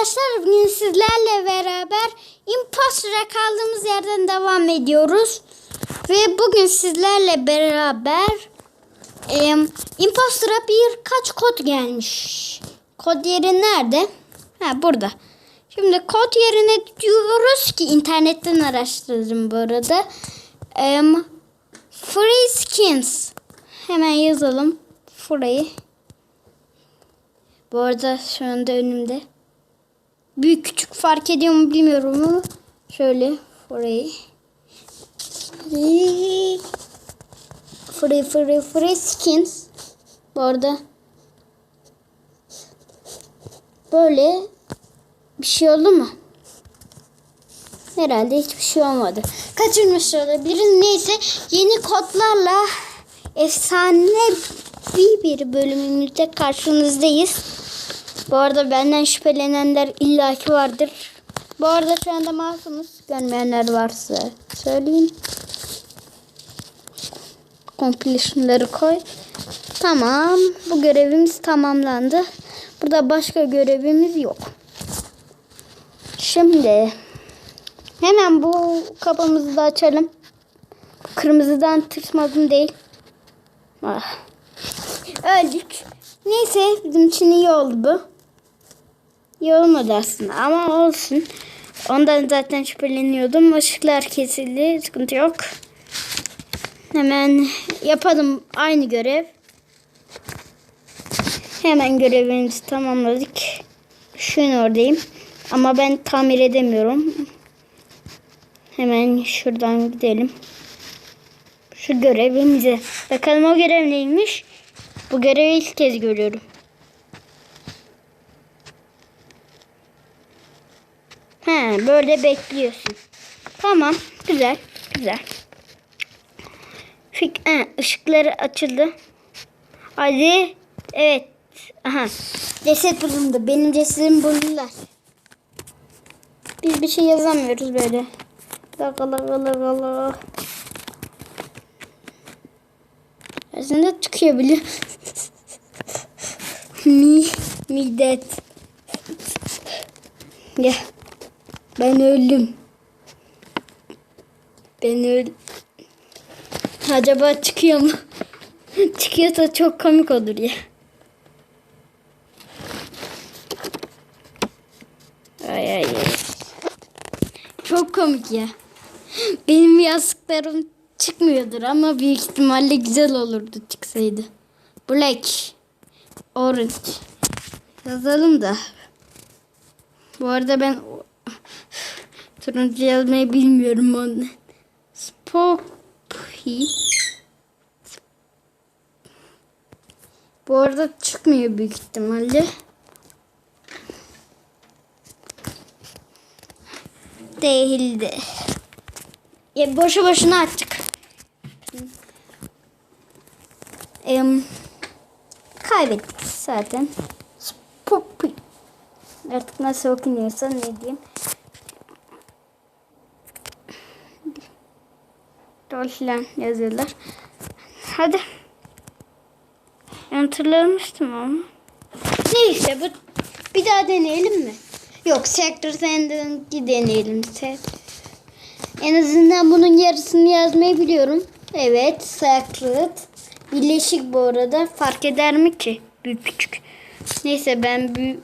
arkadaşlar bugün sizlerle beraber Imposter'a kaldığımız yerden devam ediyoruz. Ve bugün sizlerle beraber e, Imposter'a birkaç kod gelmiş. Kod yeri nerede? Ha burada. Şimdi kod yerine diyoruz ki internetten araştırdım bu arada. E, free skins. Hemen yazalım. Free. Bu arada şu anda önümde. Büyük küçük fark ediyor mu bilmiyorum ama şöyle orayı. Free free free, skins. Bu arada böyle bir şey oldu mu? Herhalde hiçbir şey olmadı. Kaçırmış olabiliriz. Neyse yeni kodlarla efsane bir bölümümüzde karşınızdayız. Bu arada benden şüphelenenler illaki vardır. Bu arada şu anda masumuz. Görmeyenler varsa söyleyeyim. Completion'ları koy. Tamam. Bu görevimiz tamamlandı. Burada başka görevimiz yok. Şimdi hemen bu kapımızı da açalım. Kırmızıdan tırsmadım değil. Ah. Öldük. Neyse bizim için iyi oldu bu. İyi olmadı aslında ama olsun. Ondan zaten şüpheleniyordum. Işıklar kesildi. Sıkıntı yok. Hemen yapalım aynı görev. Hemen görevimizi tamamladık. Şunun oradayım. Ama ben tamir edemiyorum. Hemen şuradan gidelim. Şu görevimize. Bakalım o görev neymiş? Bu görevi ilk kez görüyorum. He, böyle bekliyorsun. Tamam, güzel, güzel. Fik, he, ışıkları açıldı. Hadi, evet. Aha, ceset bulundu. Benim cesedimi buldular. Biz bir şey yazamıyoruz böyle. Laka laka laka. Aslında çıkıyor bile. Mi, midet. Ya. Ben öldüm. Ben öldüm. Acaba çıkıyor mu? Çıkıyorsa çok komik olur ya. Ay ay ay. Çok komik ya. Benim yazdıklarım çıkmıyordur ama büyük ihtimalle güzel olurdu çıksaydı. Black. Orange. Yazalım da. Bu arada ben turuncu yazmayı bilmiyorum onu. Spoopy. Bu arada çıkmıyor büyük ihtimalle. Değildi. Ya boşu boşuna attık. Em, kaybettik zaten. Spoopy. Artık nasıl okunuyorsa ne diyeyim. Filan yazıyorlar. Hadi. Hatırlamıştım ama. Neyse bu bir daha deneyelim mi? Yok Sector Sand'ınki deneyelim. En azından bunun yarısını yazmayı biliyorum. Evet Secret. Birleşik bu arada. Fark eder mi ki? Büyük küçük. Neyse ben büyük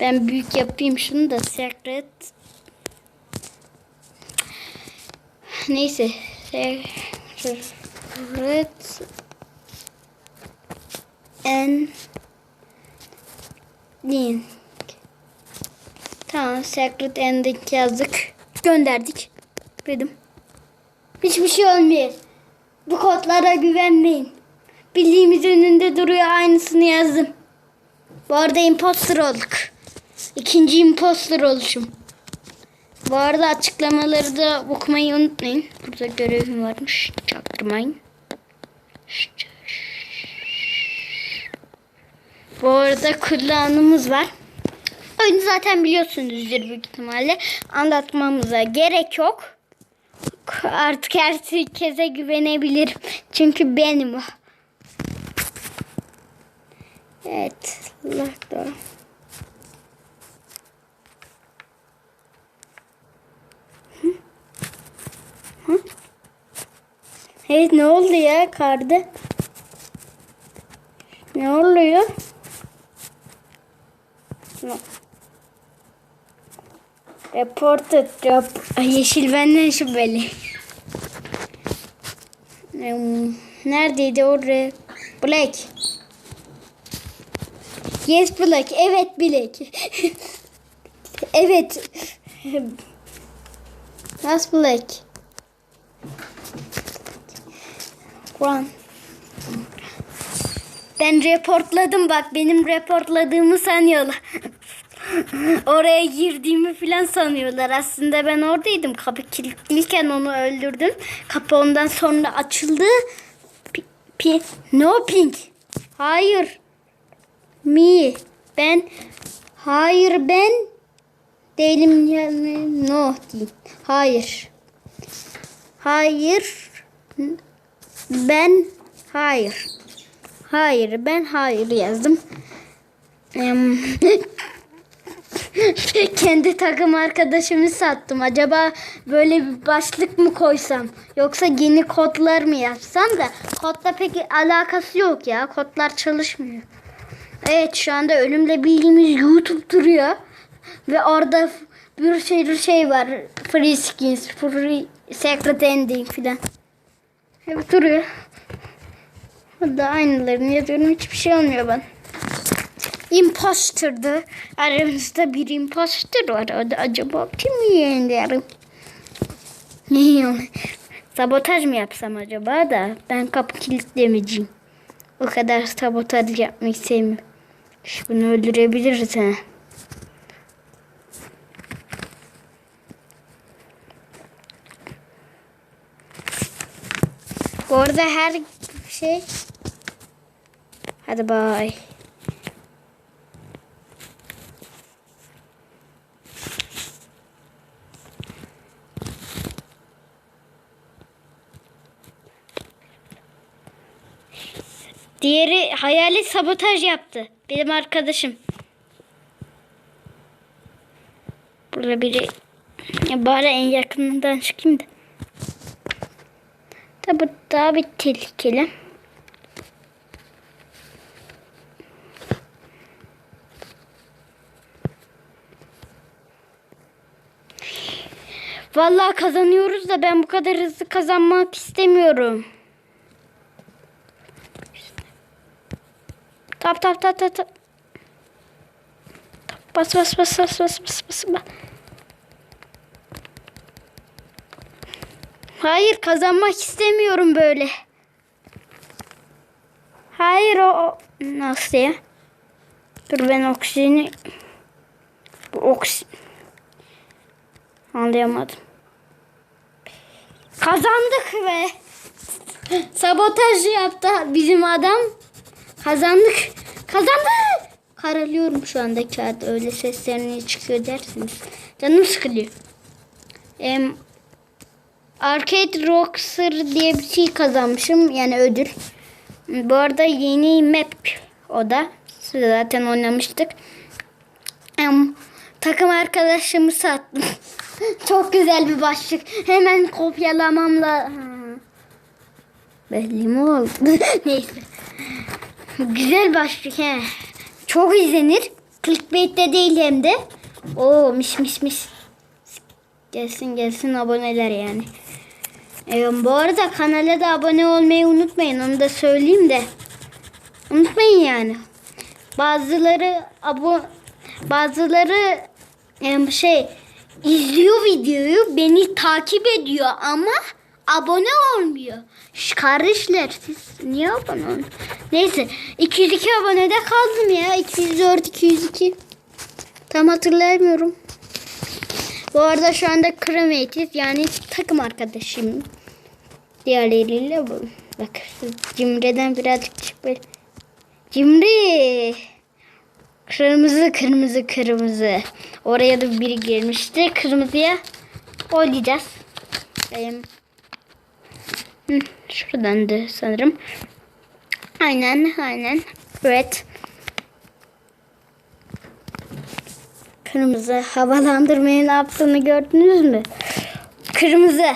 ben büyük yapayım şunu da Secret. Neyse. Secret en link. Tamam Secret Ending yazdık. Gönderdik. Dedim. Hiçbir şey olmuyor. Bu kodlara güvenmeyin. Bildiğimiz önünde duruyor aynısını yazdım. Bu arada imposter olduk. İkinci imposter oluşum. Bu arada açıklamaları da okumayı unutmayın. Burada görevim varmış. Çaktırmayın. Bu arada kullanımız var. Oyunu zaten biliyorsunuzdur büyük ihtimalle. Anlatmamıza gerek yok. Artık herkese güvenebilirim. Çünkü benim. Evet. Allah Evet ne oldu ya kardı? Ne oluyor? No. Reported job. Yeşil benden şüpheli. Hmm, Neredeydi o re- Black. Yes Black. Evet Black. evet. Nasıl Black? Run. Ben reportladım bak benim reportladığımı sanıyorlar. Oraya girdiğimi falan sanıyorlar. Aslında ben oradaydım. Kapı kilitliyken onu öldürdüm. Kapı ondan sonra açıldı. Pi, pi, no pink. Hayır. Me. Ben. Hayır ben. Değilim yani. No değil. Hayır. Hayır. Ben. Hayır. Hayır ben hayır yazdım. Kendi takım arkadaşımı sattım. Acaba böyle bir başlık mı koysam? Yoksa yeni kodlar mı yapsam da? Kodla pek alakası yok ya. Kodlar çalışmıyor. Evet şu anda ölümle bildiğimiz YouTube duruyor. Ve orada bir sürü şey var. Free skins, free secret ending filan. Hep duruyor. Burada aynılarını yazıyorum. Hiçbir şey olmuyor bana. Imposter'dı. Aramızda bir imposter var. O da acaba kim yeğenlerim? Sabotaj mı yapsam acaba da ben kapı kilitlemeyeceğim. O kadar sabotaj yapmayı sevmiyorum. Bunu öldürebiliriz ha. Bu her şey Hadi bay. Diğeri hayali sabotaj yaptı. Benim arkadaşım. Burada biri ya bari en yakınından çıkayım da. Tabi daha bir tehlikeli. Vallahi kazanıyoruz da ben bu kadar hızlı kazanmak istemiyorum. Tap tap tap tap tap. Bas bas bas bas bas bas bas. bas. Hayır kazanmak istemiyorum böyle. Hayır o, nasıl ya? Dur ben oksijeni bu oksi anlayamadım. Kazandık ve sabotaj yaptı bizim adam. Kazandık. Kazandık. Karalıyorum şu anda kağıt. Öyle sesler niye çıkıyor dersiniz. Canım sıkılıyor. Em, Arcade Rockstar diye bir şey kazanmışım. Yani ödül. Bu arada yeni map o da. Zaten oynamıştık. Em, takım arkadaşımı sattım. Çok güzel bir başlık. Hemen kopyalamamla. Belli mi oldu? Neyse. Güzel başlık he. Çok izlenir. Clickbait'te değil hem de. Oo mis mis mis. Gelsin gelsin aboneler yani. Ee, bu arada kanala da abone olmayı unutmayın. Onu da söyleyeyim de. Unutmayın yani. Bazıları abo bazıları em, şey izliyor videoyu beni takip ediyor ama abone olmuyor. Şş, kardeşler siz niye abone olun? Neyse 202 abonede kaldım ya. 204 202. Tam hatırlayamıyorum. Bu arada şu anda crewmate'iz yani takım arkadaşım. Diğerleriyle bu. Bak Cimri'den birazcık çık böyle. Cimri. Kırmızı kırmızı kırmızı. Oraya da biri girmişti. Kırmızıya oynayacağız. Benim şuradan da sanırım. Aynen aynen. Evet. Kırmızı havalandırmayı ne yaptığını gördünüz mü? Kırmızı.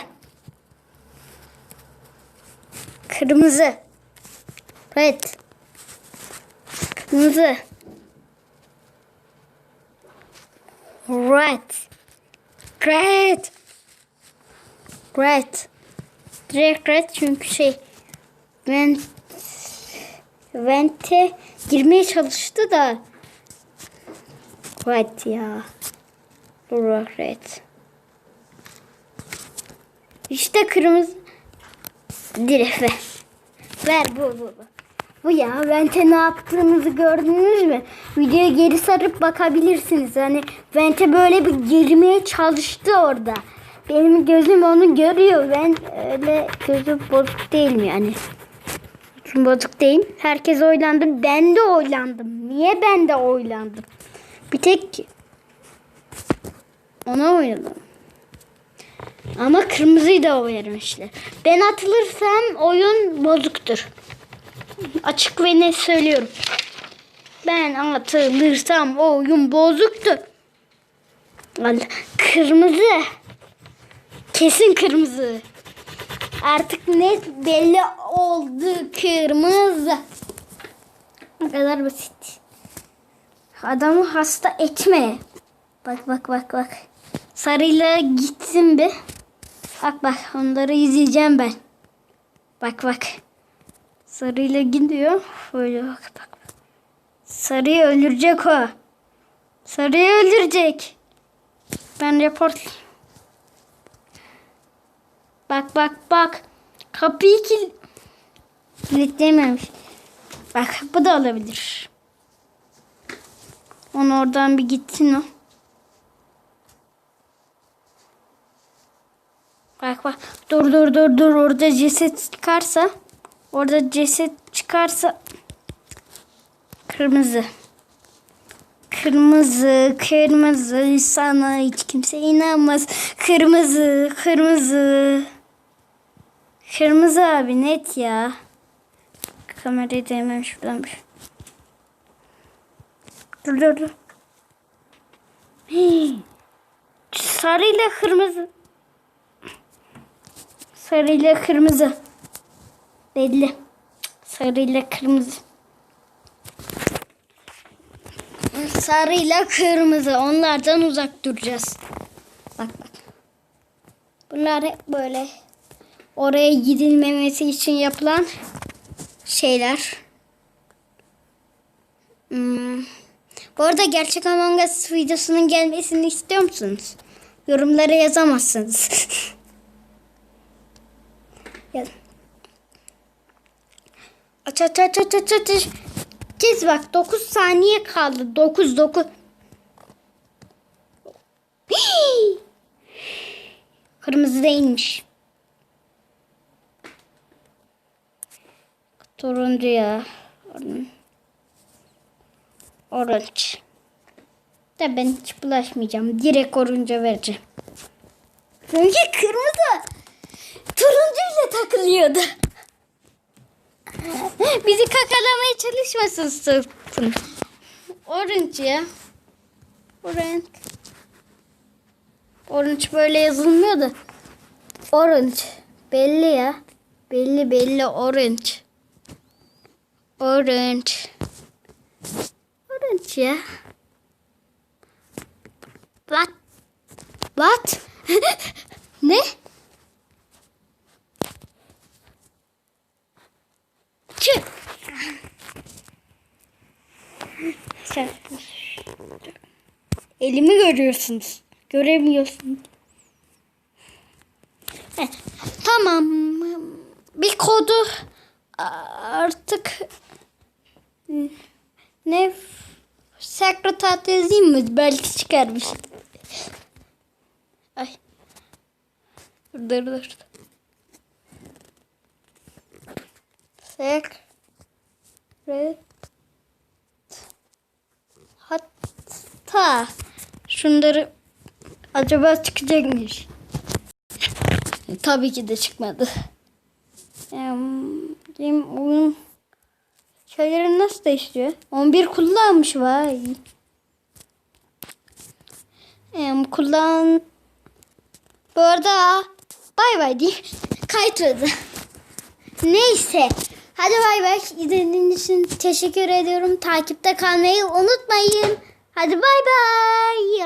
Kırmızı. Red. Kırmızı. Red. Red. Red. Direkt red çünkü şey vent vente girmeye çalıştı da red ya. Red. İşte kırmızı. Direkt ver. Ver bu bu bu. Bu ya Vente ne yaptığımızı gördünüz mü? Videoya geri sarıp bakabilirsiniz. Hani Vente böyle bir girmeye çalıştı orada. Benim gözüm onu görüyor. Ben öyle gözüm bozuk değilim yani. Gözüm bozuk değilim. Herkes oylandı. Ben de oylandım. Niye ben de oylandım? Bir tek ona oynadım. Ama kırmızıyı da vermişler. Ben atılırsam oyun bozuktur. Açık ve net söylüyorum. Ben atılırsam oyun bozuktur. Vallahi Kırmızı. Kesin kırmızı. Artık net belli oldu kırmızı. Bu kadar basit. Adamı hasta etme. Bak bak bak bak. Sarıyla gitsin bir. Bak bak onları izleyeceğim ben. Bak bak. Sarıyla gidiyor. Böyle bak bak. Sarıyı öldürecek o. Sarıyı öldürecek. Ben report. Bak bak bak. Kapıyı kil... kilitlememiş. Bak bu da olabilir. Onu oradan bir gitsin o. Bak bak. Dur dur dur dur. Orada ceset çıkarsa. Orada ceset çıkarsa. Kırmızı. Kırmızı, kırmızı. Sana hiç kimse inanmaz. Kırmızı, kırmızı. Kırmızı abi net ya. Kamerayı değmem şuradan bir. Dur dur dur. Hii. Sarıyla kırmızı. Sarıyla kırmızı. Belli. Sarıyla kırmızı. Sarıyla kırmızı. Onlardan uzak duracağız. Bak bak. Bunlar hep böyle oraya gidilmemesi için yapılan şeyler. Hmm. Bu arada gerçek Among Us videosunun gelmesini istiyor musunuz? Yorumlara yazamazsınız. Yaz. Aç aç aç aç aç aç. Çiz bak 9 saniye kaldı. 9 9. Hii! Kırmızı değilmiş. Turuncu ya. Orange. Da ben hiç bulaşmayacağım. Direkt orunca vereceğim. Çünkü kırmızı turuncuyla takılıyordu. Bizi kakalamaya çalışmasın sırtın. Orange ya. Orange. Orange böyle yazılmıyor da. Orange. Belli ya. Belli belli orange. Orange. Orange ya. What? What? ne? Sen- Elimi görüyorsunuz. Göremiyorsunuz. Tamam. Bir kodu artık ne sekreter yazayım mı? Belki çıkarmış. Ay. Dur dur dur. Sekret hatta şunları acaba çıkacakmış. Tabii ki de çıkmadı. Benim oyun şeyleri nasıl değişiyor? 11 kullanmış vay. Em, kullan. Bu arada bay bay diye kayıtladı. Neyse. Hadi bay bay. İzlediğiniz için teşekkür ediyorum. Takipte kalmayı unutmayın. Hadi bay bay.